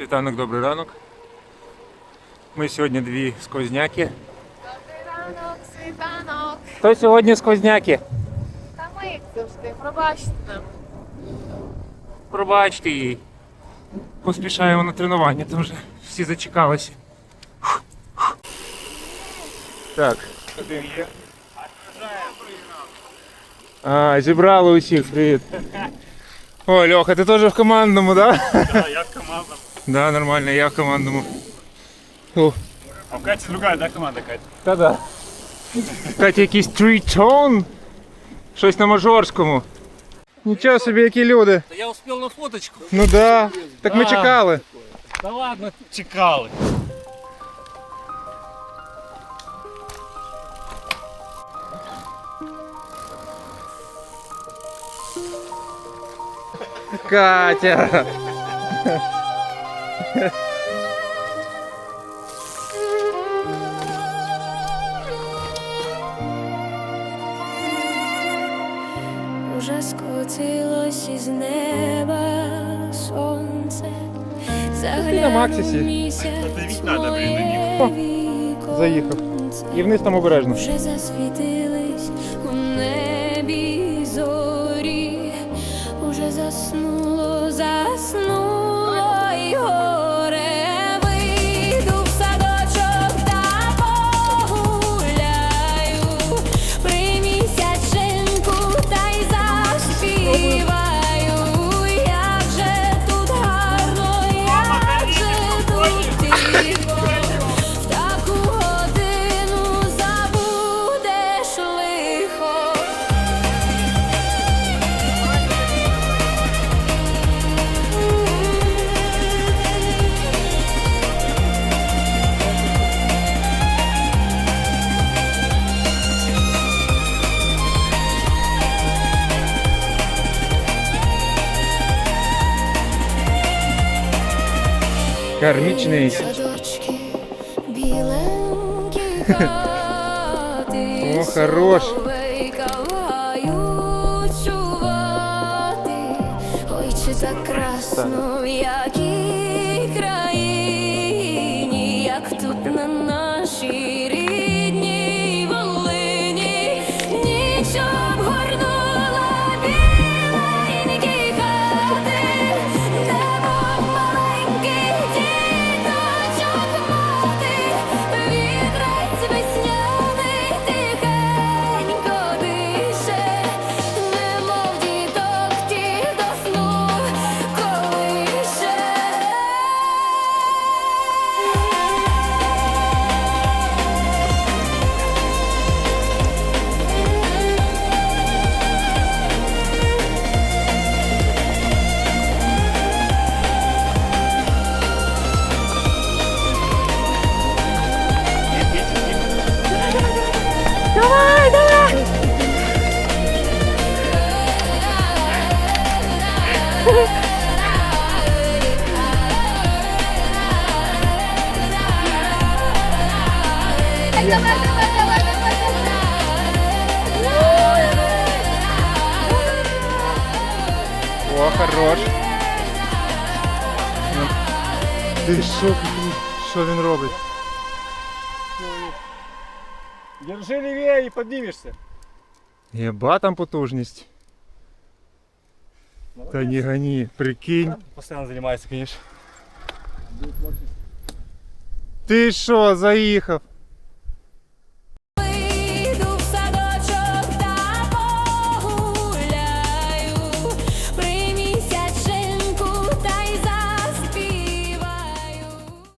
Світанок, добрий ранок. Ми сьогодні дві сквозняки. Добрий ранок, світанок. Хто сьогодні сквозняки? Та ми як завжди, пробачте нам. Пробачте їй. Поспішаємо на тренування, там вже всі зачекалися. Так. Один є. А, зібрали усіх, привіт. О, Льоха, ти теж в командному, так? Да? Да, я в командном. Да, нормально, я в командному. О, А в Кате другая, да, команда, Катя? Та-да. Кстати, якийсь трітон. Щось на мажорському. Нічого собі, які люди. Я успел на фоточку. Ну да. Так ми Да. чекали. Да ладно. Чекали. Катя. Уже скотилось із неба сонце. на надо, блін, на них. Заїхав. І вниз там обережно. Вже засвітились у небі Кармічний. Садочки, біленькі хати, О, хорош. соловейкають чувати. Ой, чи так красно в якій країні, як тут на нашій рідній О, хорош. Ну, Ти що, що він робить? Держи левее и поднимешься. Єба там потужність. Та не гони, прикинь. Постоянно занимается, конечно. Ти що, заїхав?